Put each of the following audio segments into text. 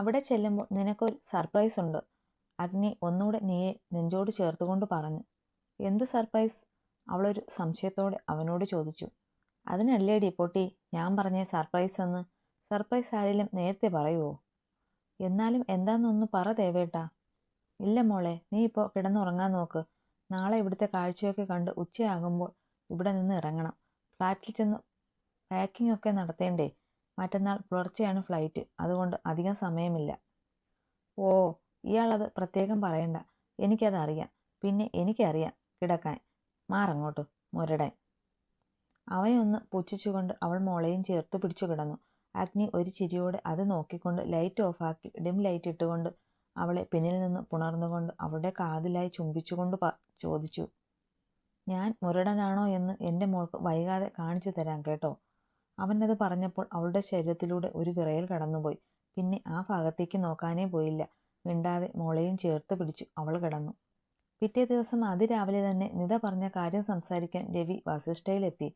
അവിടെ ചെല്ലുമ്പോൾ നിനക്കൊരു സർപ്രൈസ് ഉണ്ട്. അഗ്നി ഒന്നുകൂടെ നീയെ നെഞ്ചോട് ചേർത്തുകൊണ്ട് പറഞ്ഞു. എന്ത് സർപ്രൈസ് അവളൊരു സംശയത്തോടെ അവനോട് ചോദിച്ചു. അതിനല്ലേടി പൊട്ടി ഞാൻ പറഞ്ഞ സർപ്രൈസ് എന്ന്? സർപ്രൈസ് ആരെങ്കിലും നേരത്തെ പറയുമോ എന്നാലും എന്താണെന്നൊന്ന് പറ ദേവേട്ടാ. ഇല്ല മോളെ നീ ഇപ്പോൾ കിടന്നുറങ്ങാൻ നോക്ക്. നാളെ ഇവിടുത്തെ കാഴ്ചയൊക്കെ കണ്ട് ഉച്ചയാകുമ്പോൾ ഇവിടെ നിന്ന് ഇറങ്ങണം. ഫ്ലാറ്റിൽ ചെന്ന് പാക്കിംഗ് ഒക്കെ നടത്തേണ്ടേ? മറ്റന്നാൾ പുലർച്ചെയാണ് ഫ്ലൈറ്റ് അതുകൊണ്ട് അധികം സമയമില്ല. ഓ ഇയാളത് പ്രത്യേകം പറയണ്ട. എനിക്കതറിയാം. പിന്നെ എനിക്കറിയാം കിടക്കാൻ. മാറങ്ങോട്ട് മുരടാൻ. അവയൊന്ന് പുച്ഛിച്ചുകൊണ്ട് അവൾ മോളെയും ചേർത്ത് പിടിച്ചു കിടന്നു. അഗ്നി ഒരു ചിരിയോടെ അത് നോക്കിക്കൊണ്ട് ലൈറ്റ് ഓഫാക്കി ഡിം ലൈറ്റ് ഇട്ടുകൊണ്ട് അവളെ പിന്നിൽ നിന്ന് പുണർന്നുകൊണ്ട് അവളുടെ കാതിലായി ചുംബിച്ചുകൊണ്ട് ചോദിച്ചു. ഞാൻ മുരടനാണോ എന്ന് എന്റെ മോൾക്ക് വൈകാതെ കാണിച്ചു തരാം കേട്ടോ. അവനത് പറഞ്ഞപ്പോൾ അവളുടെ ശരീരത്തിലൂടെ ഒരു വിറയൽ കടന്നുപോയി. പിന്നെ ആ ഭാഗത്തേക്ക് നോക്കാനേ പോയില്ല. മിണ്ടാതെ മോളെയും ചേർത്ത് പിടിച്ചു അവൾ കിടന്നു. പിറ്റേ ദിവസം അതിരാവിലെ തന്നെ നിത പറഞ്ഞ കാര്യം സംസാരിക്കാൻ രവി വസിഷ്ഠയിലെത്തി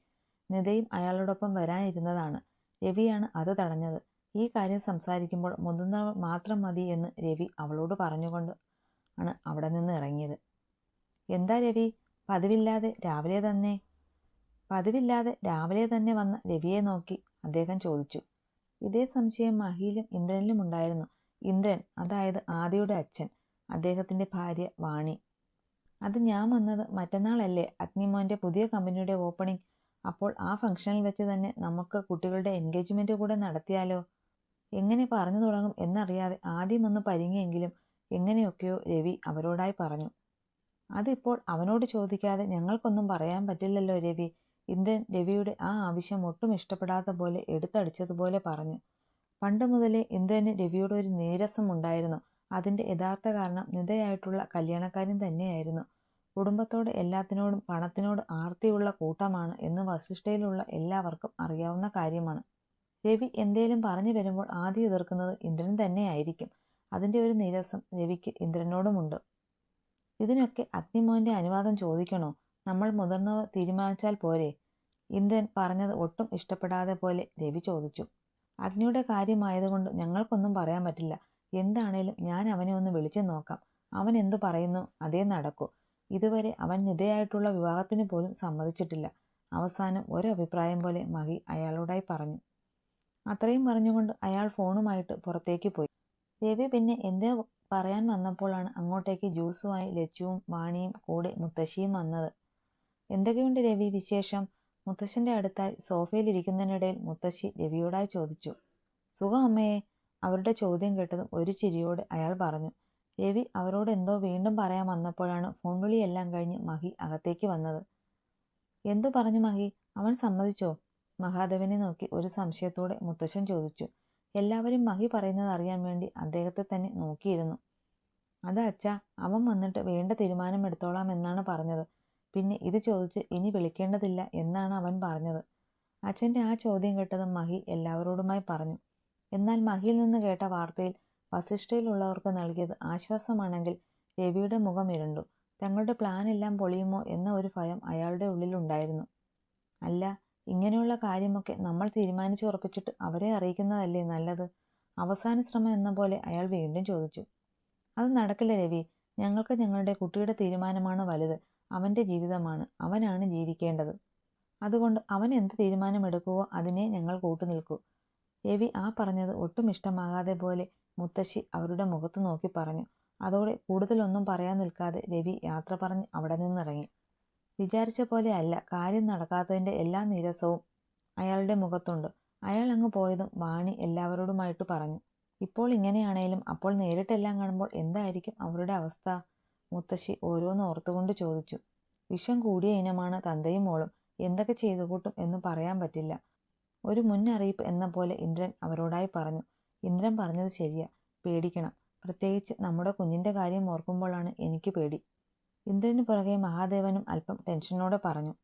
നിതയും അയാളോടൊപ്പം വരാനിരുന്നതാണ്. രവിയാണ് അത് തടഞ്ഞത്. ഈ കാര്യം സംസാരിക്കുമ്പോൾ മുതിർന്നവർ മാത്രം മതി എന്ന് രവി അവളോട് പറഞ്ഞുകൊണ്ട് ആണ് അവിടെ നിന്ന് ഇറങ്ങിയത്. എന്താ രവി? പതിവില്ലാതെ രാവിലെ തന്നെ പതിവില്ലാതെ രാവിലെ തന്നെ വന്ന രവിയെ നോക്കി അദ്ദേഹം ചോദിച്ചു ഇതേ സംശയം മഹിയിലും ഇന്ദ്രനിലും ഉണ്ടായിരുന്നു. ഇന്ദ്രൻ അതായത് ആദിയുടെ അച്ഛൻ അദ്ദേഹത്തിന്റെ ഭാര്യ വാണി. അത് ഞാൻ വന്നത് മറ്റന്നാളല്ലേ അഗ്നിമോന്റെ പുതിയ കമ്പനിയുടെ ഓപ്പണിംഗ്. അപ്പോൾ ആ ഫംഗ്ഷനിൽ വെച്ച് തന്നെ നമുക്ക് കുട്ടികളുടെ എൻഗേജ്മെന്റ് കൂടെ നടത്തിയാലോ? എങ്ങനെ പറഞ്ഞു തുടങ്ങും എന്നറിയാതെ ആദ്യം ഒന്ന് പരിങ്ങിയെങ്കിലും എങ്ങനെയൊക്കെയോ രവി അവരോടായി പറഞ്ഞു. അതിപ്പോൾ അവനോട് ചോദിക്കാതെ ഞങ്ങൾക്കൊന്നും പറയാൻ പറ്റില്ലല്ലോ രവി. ഇന്ദ്രൻ രവിയുടെ ആ ആവശ്യം ഒട്ടും ഇഷ്ടപ്പെടാത്ത പോലെ എടുത്തടിച്ചതുപോലെ പറഞ്ഞു. പണ്ട് മുതലേ ഇന്ദ്രന് രവിയോട് ഒരു നീരസം ഉണ്ടായിരുന്നു. അതിന്റെ യഥാർത്ഥ കാരണം നിതയായിട്ടുള്ള കല്യാണക്കാരൻ തന്നെയായിരുന്നു. കുടുംബത്തോട് എല്ലാത്തിനോടും പണത്തിനോട് ആർത്തിയുള്ള കൂട്ടമാണ് എന്ന് വസിഷ്ഠയിലുള്ള എല്ലാവർക്കും അറിയാവുന്ന കാര്യമാണ്. രവി എന്തേലും പറഞ്ഞു വരുമ്പോൾ ആദ്യം എതിർക്കുന്നത് ഇന്ദ്രൻ തന്നെയായിരിക്കും. അതിന്റെ ഒരു നീരസം രവിക്ക് ഇന്ദ്രനോടുമുണ്ട്. ഇതിനൊക്കെ അഗ്നിമോന്റെ അനുവാദം ചോദിക്കണോ? നമ്മൾ മുതിർന്നവർ തീരുമാനിച്ചാൽ പോരെ. ഇന്ദ്രൻ പറഞ്ഞത് ഒട്ടും ഇഷ്ടപ്പെടാതെ പോലെ രവി ചോദിച്ചു. അഗ്നിയുടെ കാര്യമായതുകൊണ്ട് ഞങ്ങൾക്കൊന്നും പറയാൻ പറ്റില്ല. എന്താണേലും ഞാൻ അവനെ ഒന്ന് വിളിച്ചു നോക്കാം. അവൻ എന്തു പറയുന്നു? അതേ നടക്കൂ. ഇതുവരെ അവൻ നിതയായിട്ടുള്ള വിവാഹത്തിന് പോലും സമ്മതിച്ചിട്ടില്ല. അവസാനം ഒരു അഭിപ്രായം പോലെ മകി അയാളോടായി പറഞ്ഞു. അത്രയും പറഞ്ഞുകൊണ്ട് അയാൾ ഫോണുമായിട്ട് പുറത്തേക്ക് പോയി. രവി പിന്നെ എന്തേ പറയാൻ വന്നപ്പോഴാണ് അങ്ങോട്ടേക്ക് ജ്യൂസുമായി ലച്ചുവും വാണിയും കൂടെ മുത്തശ്ശിയും വന്നത്. എന്തൊക്കെയുണ്ട് രവി വിശേഷം? മുത്തശ്ശന്റെ അടുത്തായി സോഫയിലിരിക്കുന്നതിനിടയിൽ മുത്തശ്ശി രവിയോടായി ചോദിച്ചു സുഖം അമ്മയെ അവരുടെ ചോദ്യം കേട്ടതും ഒരു ചിരിയോടെ അയാൾ പറഞ്ഞു രവി അവരോട് എന്തോ വീണ്ടും പറയാൻ വന്നപ്പോഴാണ് ഫോൺ വിളിയെല്ലാം കഴിഞ്ഞ് മഹി അകത്തേക്ക് വന്നത്. എന്തു പറഞ്ഞു മഹി? അവൻ സമ്മതിച്ചോ? മഹാദേവനെ നോക്കി ഒരു സംശയത്തോടെ മുത്തശ്ശൻ ചോദിച്ചു എല്ലാവരും മഹി പറയുന്നത് അറിയാൻ വേണ്ടി അദ്ദേഹത്തെ തന്നെ നോക്കിയിരുന്നു. അത് അച്ഛാ അവൻ വന്നിട്ട് വേണ്ട തീരുമാനം എടുത്തോളാം എന്നാണ് പറഞ്ഞത്. പിന്നെ ഇത് ചോദിച്ച് ഇനി വിളിക്കേണ്ടതില്ല എന്നാണ് അവൻ പറഞ്ഞത്. അച്ഛന്റെ ആ ചോദ്യം കേട്ടതും മഹി എല്ലാവരോടുമായി പറഞ്ഞു. എന്നാൽ മഹിയിൽ നിന്ന് കേട്ട വാർത്തയിൽ വസിഷ്ഠയിലുള്ളവർക്ക് നൽകിയത് ആശ്വാസമാണെങ്കിൽ രവിയുടെ മുഖം ഇരുണ്ടു. തങ്ങളുടെ പ്ലാൻ എല്ലാം പൊളിയുമോ എന്ന ഒരു ഭയം അയാളുടെ ഉള്ളിലുണ്ടായിരുന്നു. അല്ല ഇങ്ങനെയുള്ള കാര്യമൊക്കെ നമ്മൾ തീരുമാനിച്ചു ഉറപ്പിച്ചിട്ട് അവരെ അറിയിക്കുന്നതല്ലേ നല്ലത്? അവസാന ശ്രമം എന്ന പോലെ അയാൾ വീണ്ടും ചോദിച്ചു. അത് നടക്കില്ല രവി. ഞങ്ങൾക്ക് ഞങ്ങളുടെ കുട്ടിയുടെ തീരുമാനമാണ് വലുത്. അവന്റെ ജീവിതമാണ്. അവനാണ് ജീവിക്കേണ്ടത്. അതുകൊണ്ട് അവൻ എന്ത് തീരുമാനമെടുക്കുവോ അതിനെ ഞങ്ങൾ കൂട്ടുനിൽക്കൂ രവി ആ പറഞ്ഞത് ഒട്ടും ഇഷ്ടമാകാതെ പോലെ മുത്തശ്ശി അവരുടെ മുഖത്ത് നോക്കി പറഞ്ഞു. അതോടെ കൂടുതലൊന്നും പറയാൻ നിൽക്കാതെ രവി യാത്ര പറഞ്ഞ് അവിടെ നിന്നിറങ്ങി. വിചാരിച്ച പോലെ അല്ല കാര്യം നടക്കാത്തതിന്റെ എല്ലാ നീരസവും അയാളുടെ മുഖത്തുണ്ട്. അയാൾ അങ്ങ് പോയതും വാണി എല്ലാവരോടുമായിട്ട് പറഞ്ഞു. ഇപ്പോൾ ഇങ്ങനെയാണേലും അപ്പോൾ നേരിട്ടെല്ലാം കാണുമ്പോൾ എന്തായിരിക്കും അവരുടെ അവസ്ഥ? മുത്തശ്ശി ഓരോന്ന് ഓർത്തുകൊണ്ട് ചോദിച്ചു. വിഷം കൂടിയ ഇനമാണ് തന്തയും മോളും. എന്തൊക്കെ ചെയ്തു കൂട്ടും എന്ന് പറയാൻ പറ്റില്ല. ഒരു മുന്നറിയിപ്പ് എന്ന പോലെ ഇന്ദ്രൻ അവരോടായി പറഞ്ഞു. ഇന്ദ്രൻ പറഞ്ഞത് ശരിയാ. പേടിക്കണം. പ്രത്യേകിച്ച് നമ്മുടെ കുഞ്ഞിന്റെ കാര്യം ഓർക്കുമ്പോഴാണ് എനിക്ക് പേടി. ഇന്ദ്രന് പുറകെ മഹാദേവനും അല്പം ടെൻഷനോടെ പറഞ്ഞു.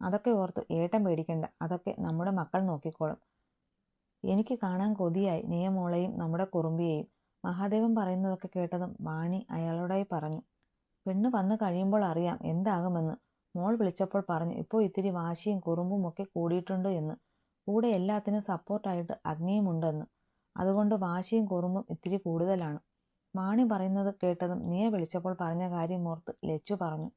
അതൊക്കെ ഓർത്ത് ഏട്ടം പേടിക്കണ്ട. അതൊക്കെ നമ്മുടെ മക്കൾ നോക്കിക്കോളും. എനിക്ക് കാണാൻ കൊതിയായി. നിയമോളെയും നമ്മുടെ കുറുമ്പിയെയും. മഹാദേവൻ പറയുന്നതൊക്കെ കേട്ടതും മാണി അയാളോടായി പറഞ്ഞു പെണ്ണ് വന്നു കഴിയുമ്പോൾ അറിയാം എന്താകുമെന്ന്. മോൾ വിളിച്ചപ്പോൾ പറഞ്ഞു ഇപ്പോൾ ഇത്തിരി വാശിയും കുറുമ്പും ഒക്കെ കൂടിയിട്ടുണ്ട് എന്ന്. കൂടെ എല്ലാത്തിനും സപ്പോർട്ടായിട്ട് അഗ്നിയുമുണ്ടെന്ന്. അതുകൊണ്ട് വാശിയും കുറുമ്പും ഇത്തിരി കൂടുതലാണ് മാണി പറയുന്നത് കേട്ടതും നീയ വിളിച്ചപ്പോൾ പറഞ്ഞ കാര്യം ഓർത്ത് ലച്ചു പറഞ്ഞു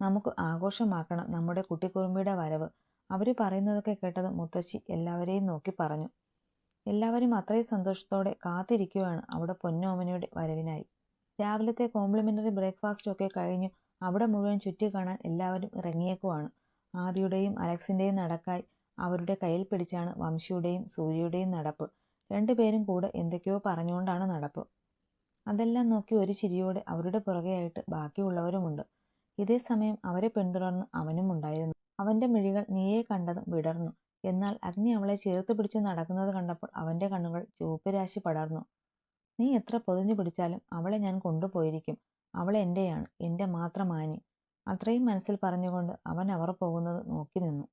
നമുക്ക് ആഘോഷമാക്കണം നമ്മുടെ കുട്ടിക്കുറുമ്പിയുടെ വരവ് അവർ പറയുന്നതൊക്കെ കേട്ടതും മുത്തശ്ശി എല്ലാവരെയും നോക്കി പറഞ്ഞു. എല്ലാവരും അത്രയും സന്തോഷത്തോടെ കാത്തിരിക്കുകയാണ് അവിടെ പൊന്നോമനയുടെ വരവിനായി. രാവിലത്തെ കോംപ്ലിമെന്ററി ബ്രേക്ക്ഫാസ്റ്റ് ഒക്കെ കഴിഞ്ഞു അവിടെ മുഴുവൻ ചുറ്റി കാണാൻ എല്ലാവരും ഇറങ്ങിയേക്കുവാണ്. ആദിയുടെയും അലക്സിന്റെയും നടക്കായി അവരുടെ കയ്യിൽ പിടിച്ചാണ് വംശിയുടെയും സൂര്യയുടെയും നടപ്പ്. രണ്ടുപേരും കൂടെ എന്തൊക്കെയോ പറഞ്ഞുകൊണ്ടാണ് നടപ്പ്. അതെല്ലാം നോക്കി ഒരു ചിരിയോടെ അവരുടെ പുറകെയായിട്ട് ബാക്കിയുള്ളവരുമുണ്ട്. ഇതേ സമയം അവരെ പിന്തുടർന്ന് അവനും ഉണ്ടായിരുന്നു. അവന്റെ മിഴികൾ നീയെ കണ്ടതും വിടർന്നു. എന്നാൽ അഗ്നി അവളെ ചേർത്ത് പിടിച്ച് നടക്കുന്നത് കണ്ടപ്പോൾ അവന്റെ കണ്ണുകൾ ചുവപ്പുരാശി പടർന്നു. നീ എത്ര പൊതിഞ്ഞു പിടിച്ചാലും അവളെ ഞാൻ കൊണ്ടുപോയിരിക്കും. അവൾ എന്റെയാണ് എന്റെ മാത്രം ആനി. അത്രയും മനസ്സിൽ പറഞ്ഞുകൊണ്ട് അവൻ അവർ പോകുന്നത് നോക്കി നിന്നു.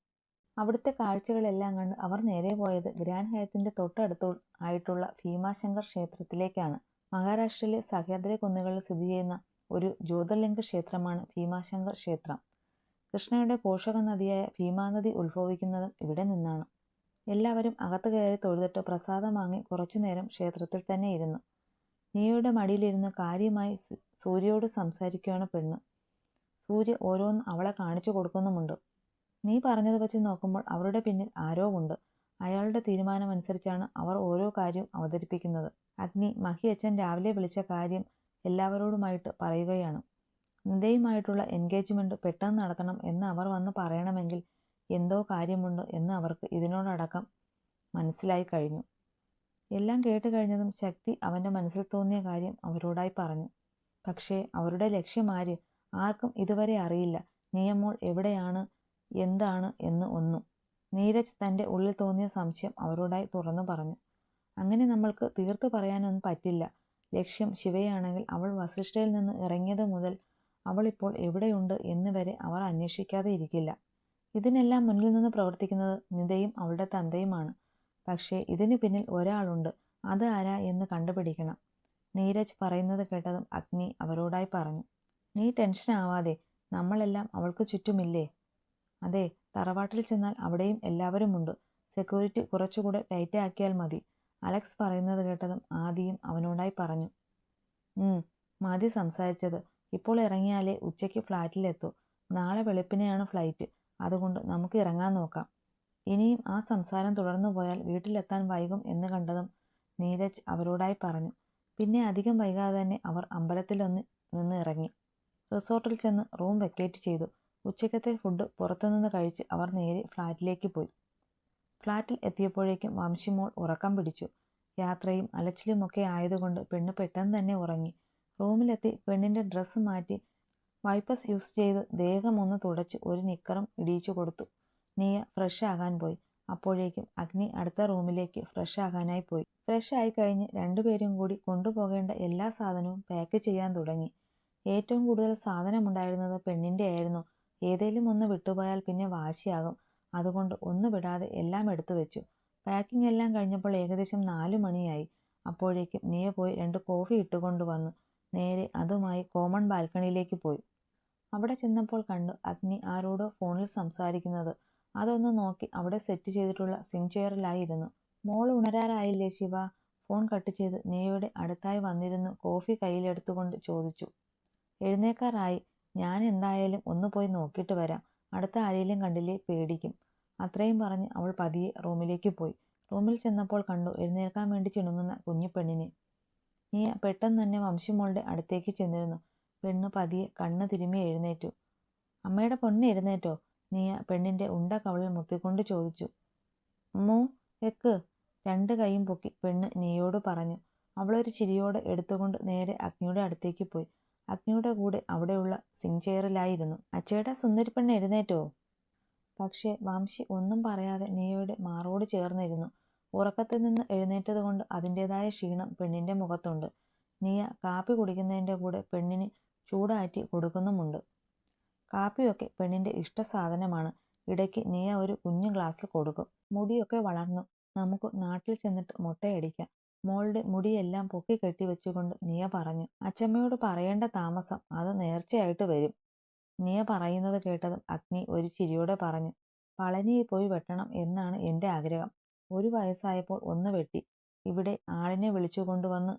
അവിടുത്തെ കാഴ്ചകളെല്ലാം കണ്ട് അവർ നേരെ പോയത് ഗ്രാൻഡ് ഹയത്തിന്റെ തൊട്ടടുത്ത് ആയിട്ടുള്ള ഭീമാശങ്കർ ക്ഷേത്രത്തിലേക്കാണ്. മഹാരാഷ്ട്രയിലെ സഹ്യാദ്രി കുന്നുകളിൽ സ്ഥിതി ചെയ്യുന്ന ഒരു ജ്യോതിർലിംഗ ക്ഷേത്രമാണ് ഭീമാശങ്കർ ക്ഷേത്രം. കൃഷ്ണയുടെ പോഷക നദിയായ ഭീമാനദി ഉത്ഭവിക്കുന്നതും ഇവിടെ നിന്നാണ്. എല്ലാവരും അകത്ത് കയറി തൊഴുതിട്ട് പ്രസാദം വാങ്ങി കുറച്ചുനേരം ക്ഷേത്രത്തിൽ തന്നെ ഇരുന്നു. നീയുടെ മടിയിലിരുന്ന് കാര്യമായി സൂര്യയോട് സംസാരിക്കുകയാണ് പെണ്ണ്. സൂര്യ ഓരോന്ന് അവളെ കാണിച്ചു കൊടുക്കുന്നുമുണ്ട്. നീ പറഞ്ഞത് വെച്ച് നോക്കുമ്പോൾ അവരുടെ പിന്നിൽ ആരോ ഉണ്ട്. അയാളുടെ തീരുമാനമനുസരിച്ചാണ് അവർ ഓരോ കാര്യവും അവതരിപ്പിക്കുന്നത്. അഗ്നി മഹിയച്ഛൻ രാവിലെ വിളിച്ച കാര്യം എല്ലാവരോടുമായിട്ട് പറയുകയാണ്. നിതയുമായിട്ടുള്ള എൻഗേജ്മെന്റ് പെട്ടെന്ന് നടത്തണം എന്ന് അവർ വന്ന് പറയണമെങ്കിൽ എന്തോ കാര്യമുണ്ട് എന്ന് അവർക്ക് ഇതിനോടടക്കം മനസ്സിലായി കഴിഞ്ഞു. എല്ലാം കേട്ട് കഴിഞ്ഞതും ശക്തി അവന്റെ മനസ്സിൽ തോന്നിയ കാര്യം അവരോടായി പറഞ്ഞു. പക്ഷേ അവരുടെ ലക്ഷ്യം ആര്? ആർക്കും ഇതുവരെ അറിയില്ല. നിയമോൾ എവിടെയാണ്? എന്താണ്? എന്ന് ഒന്നും. നീരജ് തന്റെ ഉള്ളിൽ തോന്നിയ സംശയം അവരോടായി തുറന്നു പറഞ്ഞു. അങ്ങനെ നമ്മൾക്ക് തീർത്തു പറയാനൊന്നും പറ്റില്ല. ലക്ഷ്യം ശിവയാണെങ്കിൽ അവൾ വസിഷ്ഠയിൽ നിന്ന് ഇറങ്ങിയത് മുതൽ അവൾ ഇപ്പോൾ എവിടെയുണ്ട് എന്ന് വരെ അവർ അന്വേഷിക്കാതെ ഇരിക്കില്ല. ഇതിനെല്ലാം മുന്നിൽ നിന്ന് പ്രവർത്തിക്കുന്നത് നിതയും അവളുടെ തന്തയുമാണ്. പക്ഷേ ഇതിനു പിന്നിൽ ഒരാളുണ്ട്. അത് ആരാ എന്ന് കണ്ടുപിടിക്കണം. നീരജ് പറയുന്നത് കേട്ടതും അഗ്നി അവരോടായി പറഞ്ഞു. നീ ടെൻഷൻ ആവാതെ. നമ്മളെല്ലാം അവൾക്ക് ചുറ്റുമില്ലേ? അതെ. തറവാട്ടിൽ ചെന്നാൽ അവിടെയും എല്ലാവരുമുണ്ട് സെക്യൂരിറ്റി കുറച്ചുകൂടെ ടൈറ്റ് ആക്കിയാൽ മതി. അലക്സ് പറയുന്നത് കേട്ടതും ആദിയും അവനോടായി പറഞ്ഞു. മതി സംസാരിച്ചത്. ഇപ്പോൾ ഇറങ്ങിയാലേ ഉച്ചയ്ക്ക് ഫ്ലാറ്റിലെത്തൂ. നാളെ വെളുപ്പിനെയാണ് ഫ്ലൈറ്റ്. അതുകൊണ്ട് നമുക്ക് ഇറങ്ങാൻ നോക്കാം. ഇനിയും ആ സംസാരം തുടർന്നു പോയാൽ വീട്ടിലെത്താൻ വൈകും എന്ന് കണ്ടതും നീരജ് അവരോടായി പറഞ്ഞു. പിന്നെ അധികം വൈകാതെ തന്നെ അവർ അമ്പലത്തിലൊന്ന് നിന്ന് ഇറങ്ങി. റിസോർട്ടിൽ ചെന്ന് റൂം വെക്കേറ്റ് ചെയ്തു. ഉച്ചക്കത്തെ ഫുഡ് പുറത്തുനിന്ന് കഴിച്ച് അവർ നേരെ ഫ്ലാറ്റിലേക്ക് പോയി. ഫ്ലാറ്റിൽ എത്തിയപ്പോഴേക്കും വംശിമോൾ ഉറക്കം പിടിച്ചു. യാത്രയും അലച്ചിലുമൊക്കെ ആയതുകൊണ്ട് പെണ്ണ് പെട്ടെന്ന് തന്നെ ഉറങ്ങി. റൂമിലെത്തി പെണ്ണിന്റെ ഡ്രസ്സ് മാറ്റി വൈപ്പസ് യൂസ് ചെയ്ത് ദേഹം ഒന്ന് തുടച്ച് ഒരു നിക്കറും ഇടിയിച്ചു കൊടുത്തു. നീയ ഫ്രഷ് ആകാൻ പോയി. അപ്പോഴേക്കും അഗ്നി അടുത്ത റൂമിലേക്ക് ഫ്രഷ് ആകാനായി പോയി. ഫ്രഷ് ആയി കഴിഞ്ഞ് രണ്ടുപേരും കൂടി കൊണ്ടുപോകേണ്ട എല്ലാ സാധനവും പാക്ക് ചെയ്യാൻ തുടങ്ങി. ഏറ്റവും കൂടുതൽ സാധനമുണ്ടായിരുന്നത് പെണ്ണിന്റെ ആയിരുന്നു. ഏതെങ്കിലും ഒന്ന് വിട്ടുപോയാൽ പിന്നെ വാശിയാകും. അതുകൊണ്ട് ഒന്ന് വിടാതെ എല്ലാം എടുത്തു വെച്ചു. പാക്കിംഗ് എല്ലാം കഴിഞ്ഞപ്പോൾ ഏകദേശം നാലു മണിയായി. അപ്പോഴേക്കും നീയ പോയി രണ്ട് കോഫി ഇട്ടുകൊണ്ട് വന്നു. നേരെ അതുമായി കോമൺ ബാൽക്കണിയിലേക്ക് പോയി. അവിടെ ചെന്നപ്പോൾ കണ്ടു അഗ്നി ആരോടോ ഫോണിൽ സംസാരിക്കുന്നത്. അതൊന്ന് നോക്കി അവിടെ സെറ്റ് ചെയ്തിട്ടുള്ള സിങ് ചെയറിലായിരുന്നു. മോൾ ഉണരാറായില്ലേ ശിവ? ഫോൺ കട്ട് ചെയ്ത് നീയുടെ അടുത്തായി വന്നിരുന്നു കോഫി കയ്യിലെടുത്തുകൊണ്ട് ചോദിച്ചു. എഴുന്നേക്കാറായി. ഞാൻ എന്തായാലും ഒന്ന് പോയി നോക്കിയിട്ട് വരാം. അടുത്ത ആരെയും കണ്ടില്ലേ പേടിക്കും. അത്രയും പറഞ്ഞ് അവൾ പതിയെ റൂമിലേക്ക് പോയി. റൂമിൽ ചെന്നപ്പോൾ കണ്ടു എഴുന്നേൽക്കാൻ വേണ്ടി ചിണുങ്ങുന്ന കുഞ്ഞു പെണ്ണിനെ നീ പെട്ടെന്ന് തന്നെ വംശമോളുടെ അടുത്തേക്ക് ചെന്നിരുന്നു. പെണ്ണ് പതിയെ കണ്ണ് തിരുമ്മി എഴുന്നേറ്റു. അമ്മയുടെ പൊണ്ണ് എഴുന്നേറ്റോ? നീയ പെണ്ണിന്റെ ഉണ്ട കവളിൽ മുത്തിക്കൊണ്ട് ചോദിച്ചു. അമ്മോ എക്ക് രണ്ട് കൈയും പൊക്കി പെണ്ണ് നീയോട് പറഞ്ഞു. അവളൊരു ചിരിയോടെ എടുത്തുകൊണ്ട് നേരെ അഗ്നിയുടെ അടുത്തേക്ക് പോയി. അഗ്നിയുടെ കൂടെ അവിടെയുള്ള സിങ് ചെയറിലായിരുന്നു സുന്ദരി പെണ്ണ് എഴുന്നേറ്റോ? പക്ഷേ വംശി ഒന്നും പറയാതെ നീയോട് മാറോട് ചേർന്നിരുന്നു. ഉറക്കത്തിൽ നിന്ന് എഴുന്നേറ്റത് കൊണ്ട് അതിന്റെതായ ക്ഷീണം പെണ്ണിന്റെ മുഖത്തുണ്ട്. നീയ കാപ്പി കുടിക്കുന്നതിന്റെ കൂടെ പെണ്ണിന് ചൂടാറ്റി കൊടുക്കുന്നുമുണ്ട്. കാപ്പിയൊക്കെ പെണ്ണിന്റെ ഇഷ്ട സാധനമാണ് ഇടയ്ക്ക് നീയ ഒരു കുഞ്ഞു ഗ്ലാസ്സിൽ കൊടുക്കും. മുടിയൊക്കെ വളർന്നു. നമുക്ക് നാട്ടിൽ ചെന്നിട്ട് മുട്ടയടിക്കാം. മോളുടെ മുടിയെല്ലാം പൊക്കി കെട്ടി വെച്ചുകൊണ്ട് നീയ പറഞ്ഞു. അച്ചമ്മയോട് പറയേണ്ട താമസം അത് നേർച്ചയായിട്ട് വരും. നീയ പറയുന്നത് കേട്ടതും അഗ്നി ഒരു ചിരിയോടെ പറഞ്ഞു. പളനിയിൽ പോയി വെട്ടണം എന്നാണ് എന്റെ ആഗ്രഹം. ഒരു വയസ്സായപ്പോൾ ഒന്ന് വെട്ടി. ഇവിടെ ആളിനെ വിളിച്ചു കൊണ്ടുവന്ന്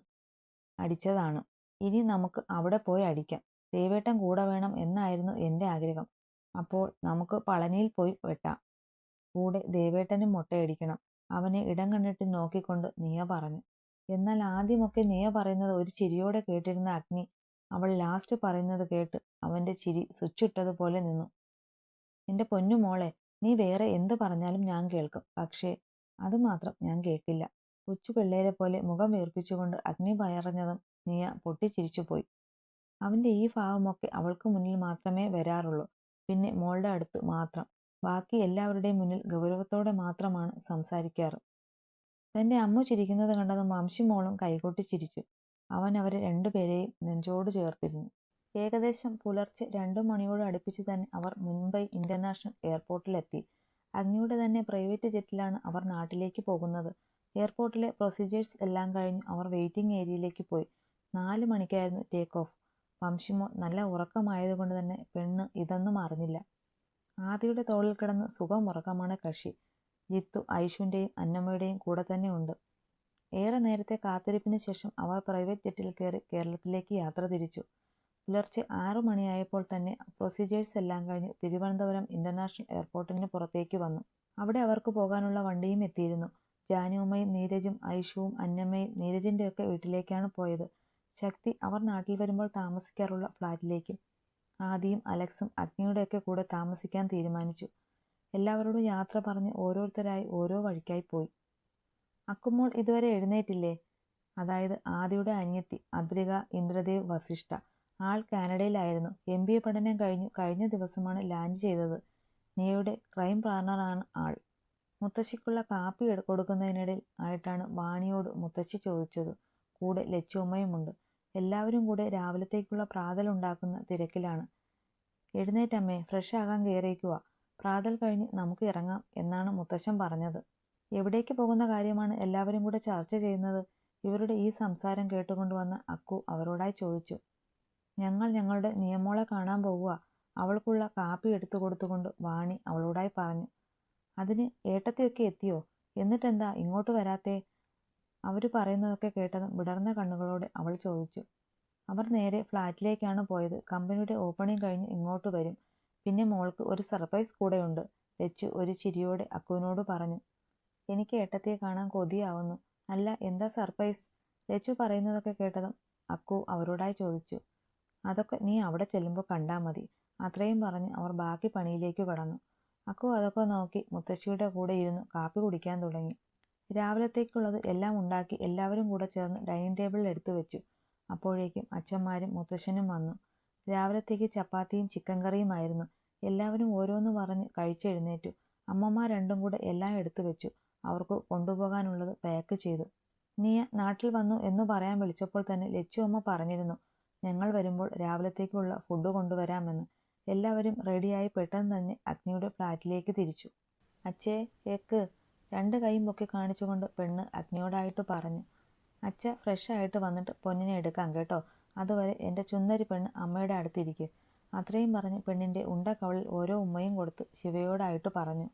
അടിച്ചതാണ്. ഇനി നമുക്ക് അവിടെ പോയി അടിക്കാം. ദേവേട്ടൻ കൂടെ വേണം എന്നായിരുന്നു എന്റെ ആഗ്രഹം. അപ്പോൾ നമുക്ക് പളനിയിൽ പോയി വെട്ടാം. കൂടെ ദേവേട്ടനും മുട്ടയടിക്കണം. അവനെ ഇടം കണ്ടിട്ട് നോക്കിക്കൊണ്ട് നിയ പറഞ്ഞു. എന്നാൽ ആദ്യമൊക്കെ നിയ പറയുന്നത് ഒരു ചിരിയോടെ കേട്ടിരുന്ന അഗ്നി അവൾ ലാസ്റ്റ് പറയുന്നത് കേട്ട് അവന്റെ ചിരി സ്വിച്ചിട്ടതുപോലെ നിന്നു. എന്റെ പൊന്നു മോളെ നീ വേറെ എന്ത് പറഞ്ഞാലും ഞാൻ കേൾക്കും. പക്ഷേ അത് മാത്രം ഞാൻ കേൾക്കില്ല. കൊച്ചു പിള്ളേരെ പോലെ മുഖം വീർപ്പിച്ചുകൊണ്ട് അഗ്നി പയറഞ്ഞതും നീയ പൊട്ടിച്ചിരിച്ചുപോയി അവന്റെ ഈ ഭാവമൊക്കെ അവൾക്ക് മുന്നിൽ മാത്രമേ വരാറുള്ളൂ. പിന്നെ മോളുടെ അടുത്ത് മാത്രം. ബാക്കി എല്ലാവരുടെയും മുന്നിൽ ഗൗരവത്തോടെ മാത്രമാണ് സംസാരിക്കാറ്. തന്റെ അമ്മ ചിരിക്കുന്നത് കണ്ടതും വംശിമോളും കൈകൊട്ടി ചിരിച്ചു. അവൻ അവരെ രണ്ടുപേരെയും നെഞ്ചോട് ചേർത്തിരുന്നു. ഏകദേശം പുലർച്ചെ രണ്ടു മണിയോട് അടുപ്പിച്ച് തന്നെ അവർ മുംബൈ ഇന്റർനാഷണൽ എയർപോർട്ടിലെത്തി. അഗ്നിയുടെ തന്നെ പ്രൈവറ്റ് ജെറ്റിലാണ് അവർ നാട്ടിലേക്ക് പോകുന്നത്. എയർപോർട്ടിലെ പ്രൊസീജിയേഴ്സ് എല്ലാം കഴിഞ്ഞ് അവർ വെയിറ്റിംഗ് ഏരിയയിലേക്ക് പോയി. നാല് മണിക്കായിരുന്നു ടേക്ക് ഓഫ് വംശിമോൾ നല്ല ഉറക്കമായതുകൊണ്ട് തന്നെ പെണ്ണ് ഇതൊന്നും അറിഞ്ഞില്ല. ആദിയുടെ തോളിൽ കിടന്ന് സുഖം ഉറക്കമാണ് കക്ഷി. ജിത്തു ഐഷുവിന്റെയും അന്നമ്മയുടെയും കൂടെ തന്നെ ഉണ്ട്. ഏറെ നേരത്തെ കാത്തിരിപ്പിന് ശേഷം അവർ പ്രൈവറ്റ് ജെറ്റിൽ കയറി കേരളത്തിലേക്ക് യാത്ര തിരിച്ചു. പുലർച്ചെ ആറു മണിയായപ്പോൾ തന്നെ പ്രൊസീജിയേഴ്സ് എല്ലാം കഴിഞ്ഞ് തിരുവനന്തപുരം ഇന്റർനാഷണൽ എയർപോർട്ടിന് പുറത്തേക്ക് വന്നു. അവിടെ അവർക്ക് പോകാനുള്ള വണ്ടിയും എത്തിയിരുന്നു. ജാനുവുമായും നീരജും ഐഷുവും അന്നമ്മയും നീരജിന്റെയൊക്കെ വീട്ടിലേക്കാണ് പോയത്. ശക്തി അവർ നാട്ടിൽ വരുമ്പോൾ താമസിക്കാറുള്ള ഫ്ലാറ്റിലേക്കും. ആദിയും അലക്സും അഗ്നിയുടെയൊക്കെ കൂടെ താമസിക്കാൻ തീരുമാനിച്ചു. എല്ലാവരോടും യാത്ര പറഞ്ഞ് ഓരോരുത്തരായി ഓരോ വഴിക്കായി പോയി. അക്കുമോൾ ഇതുവരെ എഴുന്നേറ്റില്ലേ? അതായത് ആദിയുടെ അനിയത്തി അദ്രിക ഇന്ദ്രദേവ് വസിഷ്ഠ. ആൾ കാനഡയിലായിരുന്നു. എം ബി എ പഠനം കഴിഞ്ഞു. കഴിഞ്ഞ ദിവസമാണ് ലാൻഡ് ചെയ്തത്. നിയയുടെ ക്രൈം പാർട്ണറാണ് ആൾ. മുത്തശ്ശിക്കുള്ള കാപ്പി കൊടുക്കുന്നതിനിടയിൽ ആയിട്ടാണ് വാണിയോട് മുത്തശ്ശി ചോദിച്ചത്. കൂടെ ലച്ചുമ്മയുമുണ്ട്. എല്ലാവരും കൂടെ രാവിലത്തേക്കുള്ള പ്രാതലുണ്ടാക്കുന്ന തിരക്കിലാണ്. എഴുന്നേറ്റമ്മേ ഫ്രഷ് ആകാൻ കയറിയേക്കുക പ്രാതൽ കഴിഞ്ഞ് നമുക്ക് ഇറങ്ങാം എന്നാണ് മുത്തശ്ശൻ പറഞ്ഞത്. എവിടേക്ക് പോകുന്ന കാര്യമാണ് എല്ലാവരും കൂടെ ചർച്ച ചെയ്യുന്നത്? ഇവരുടെ ഈ സംസാരം കേട്ടുകൊണ്ടുവന്ന അക്കു അവരോടായി ചോദിച്ചു. ഞങ്ങൾ ഞങ്ങളുടെ നിയമോളെ കാണാൻ പോവുക. അവൾക്കുള്ള കാപ്പി എടുത്തു കൊടുത്തുകൊണ്ട് വാണി അവളോടായി പറഞ്ഞു അതിന് ഏട്ടത്തിയൊക്കെ എത്തിയോ? എന്നിട്ടെന്താ ഇങ്ങോട്ട് വരാത്തേ? അവർ പറയുന്നതൊക്കെ കേട്ടതും വിടർന്ന കണ്ണുകളോടെ അവൾ ചോദിച്ചു അവർ നേരെ ഫ്ലാറ്റിലേക്കാണ് പോയത്. കമ്പനിയുടെ ഓപ്പണിംഗ് കഴിഞ്ഞ് ഇങ്ങോട്ട് വരും. പിന്നെ മോൾക്ക് ഒരു സർപ്രൈസ് കൂടെയുണ്ട് ലച്ചു ഒരു ചിരിയോടെ അക്കുവിനോട് പറഞ്ഞു. എനിക്ക് ഏട്ടത്തിയെ കാണാൻ കൊതിയാവുന്നു. അല്ല എന്താ സർപ്രൈസ്? ലച്ചു പറയുന്നതൊക്കെ കേട്ടതും അക്കു അവരോടായി ചോദിച്ചു അതൊക്കെ നീ അവിടെ ചെല്ലുമ്പോൾ കണ്ടാൽ മതി. അത്രയും പറഞ്ഞ് അവർ ബാക്കി പണിയിലേക്ക് കടന്നു. അക്കു അതൊക്കെ നോക്കി മുത്തശ്ശിയുടെ കൂടെ ഇരുന്ന് കാപ്പി കുടിക്കാൻ തുടങ്ങി. രാവിലത്തേക്കുള്ളത് എല്ലാം ഉണ്ടാക്കി എല്ലാവരും കൂടെ ചേർന്ന് ഡൈനിങ് ടേബിളിൽ എടുത്തു വെച്ചു. അപ്പോഴേക്കും അച്ഛന്മാരും മുത്തശ്ശനും വന്നു. രാവിലത്തേക്ക് ചപ്പാത്തിയും ചിക്കൻ കറിയുമായിരുന്നു എല്ലാവരും ഓരോന്ന് പറഞ്ഞ് കഴിച്ചെഴുന്നേറ്റു അമ്മമാർ രണ്ടും കൂടെ എല്ലാം എടുത്തു വെച്ചു. അവർക്ക് കൊണ്ടുപോകാനുള്ളത് പാക്ക് ചെയ്തു. നീ നാട്ടിൽ വന്നു എന്ന് പറയാൻ വിളിച്ചപ്പോൾ തന്നെ ലച്ചു അമ്മ പറഞ്ഞിരുന്നു. ഞങ്ങൾ വരുമ്പോൾ രാവിലത്തേക്കുള്ള ഫുഡ് കൊണ്ടുവരാമെന്ന് എല്ലാവരും റെഡിയായി പെട്ടെന്ന് തന്നെ അഗ്നിയുടെ ഫ്ലാറ്റിലേക്ക് തിരിച്ചു. അച്ഛേ കേക്ക്. രണ്ട് കൈയും പൊക്കി കാണിച്ചുകൊണ്ട് പെണ്ണ് അഗ്നിയോടായിട്ട് പറഞ്ഞു. അച്ഛ ഫ്രഷ് ആയിട്ട് വന്നിട്ട് പൊന്നിനെ എടുക്കാം കേട്ടോ. അതുവരെ എന്റെ ചുന്നരി പെണ്ണ് അമ്മയുടെ അടുത്തിരിക്കും. അത്രയും പറഞ്ഞ് പെണ്ണിന്റെ ഉണ്ട കവളിൽ ഓരോ ഉമ്മയും കൊടുത്ത് ശിവയോടായിട്ട് പറഞ്ഞു.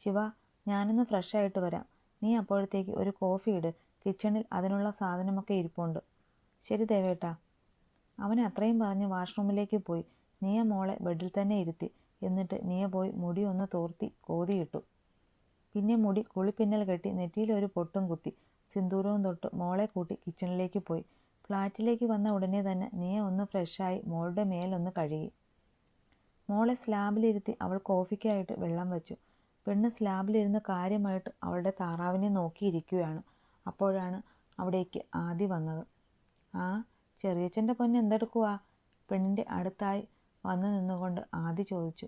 ശിവ ഞാനൊന്ന് ഫ്രഷായിട്ട് വരാം. നീ അപ്പോഴത്തേക്ക് ഒരു കോഫി ഇട്. കിച്ചണിൽ അതിനുള്ള സാധനമൊക്കെ ഇരിപ്പുണ്ട്. ശരി ദേവേട്ടാ. അവൻ അത്രയും പറഞ്ഞ് വാഷ്റൂമിലേക്ക് പോയി. നീയ മോളെ ബെഡിൽ തന്നെ ഇരുത്തി. എന്നിട്ട് നീയ പോയി മുടി ഒന്ന് തോർത്തി കോതിയിട്ടു. പിന്നെ മുടി കുളിപ്പിന്നൽ കെട്ടി നെറ്റിയിലൊരു പൊട്ടും കുത്തി. സിന്ദൂരവും തൊട്ട് മോളെ കൂട്ടി കിച്ചണിലേക്ക് പോയി. ഫ്ലാറ്റിലേക്ക് വന്ന ഉടനെ തന്നെ നീയ ഒന്ന് ഫ്രഷായി മോളുടെ മേലൊന്ന് കഴുകി. മോളെ സ്ലാബിലിരുത്തി അവൾ കോഫിക്കായിട്ട് വെള്ളം വെച്ചു. പെണ്ണ് സ്ലാബിലിരുന്ന് കാര്യമായിട്ട് അവളുടെ താറാവിനെ നോക്കിയിരിക്കുകയാണ്. അപ്പോഴാണ് അവിടേക്ക് ആദി വന്നത്. ആ ചെറിയച്ഛന്റെ പൊന്ന് എന്തെടുക്കുവാ? പെണ്ണിന്റെ അടുത്തായി വന്നു നിന്നുകൊണ്ട് ആദി ചോദിച്ചു.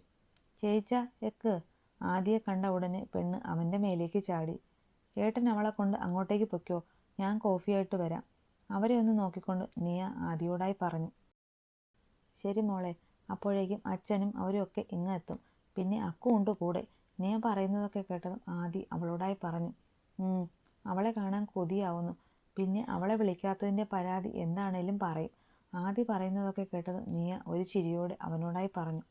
ചേച്ച എക്ക്? ആദിയെ കണ്ട ഉടനെ പെണ്ണ് അവന്റെ മേലേക്ക് ചാടി. ഏട്ടൻ അവളെ കൊണ്ട് അങ്ങോട്ടേക്ക് പൊയ്ക്കോ ഞാൻ കോഫിയായിട്ട് വരാം. അവരെ ഒന്ന് നോക്കിക്കൊണ്ട് നീയ ആദിയോടായി പറഞ്ഞു. ശരി മോളെ അപ്പോഴേക്കും അച്ഛനും അവരൊക്കെ ഇങ്ങ് എത്തും. പിന്നെ അക്കുണ്ട് കൂടെ. നീ പറയുന്നതൊക്കെ കേട്ടതും ആദി അവളോടായി പറഞ്ഞു. അവളെ കാണാൻ കൊതിയാവുന്നു. പിന്നെ അവളെ വിളിക്കാത്തതിന്റെ പരാതി എന്താണേലും പറയും. ആദി പറയുന്നതൊക്കെ കേട്ടത് നീയ ഒരു ചിരിയോടെ അവനോടായി പറഞ്ഞു.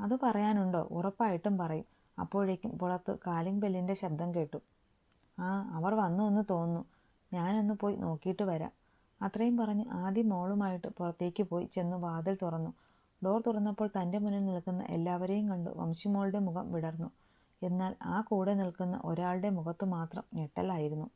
അത് പറയാനുണ്ടോ? ഉറപ്പായിട്ടും പറയും. അപ്പോഴേക്കും പുറത്ത് കാലിംഗ് ബെല്ലിന്റെ ശബ്ദം കേട്ടു. ആ അവർ വന്നു എന്ന് തോന്നുന്നു. ഞാനൊന്ന് പോയി നോക്കിയിട്ട് വരാം. അത്രയും പറഞ്ഞ് ആദ്യം മോളുമായിട്ട് പുറത്തേക്ക് പോയി ചെന്ന് വാതിൽ തുറന്നു. ഡോർ തുറന്നപ്പോൾ തന്റെ മുന്നിൽ നിൽക്കുന്ന എല്ലാവരെയും കണ്ടു വംശിമോളുടെ മുഖം വിടർന്നു. എന്നാൽ ആ കൂടെ നിൽക്കുന്ന ഒരാളുടെ മുഖത്ത് മാത്രം ഞെട്ടലായിരുന്നു.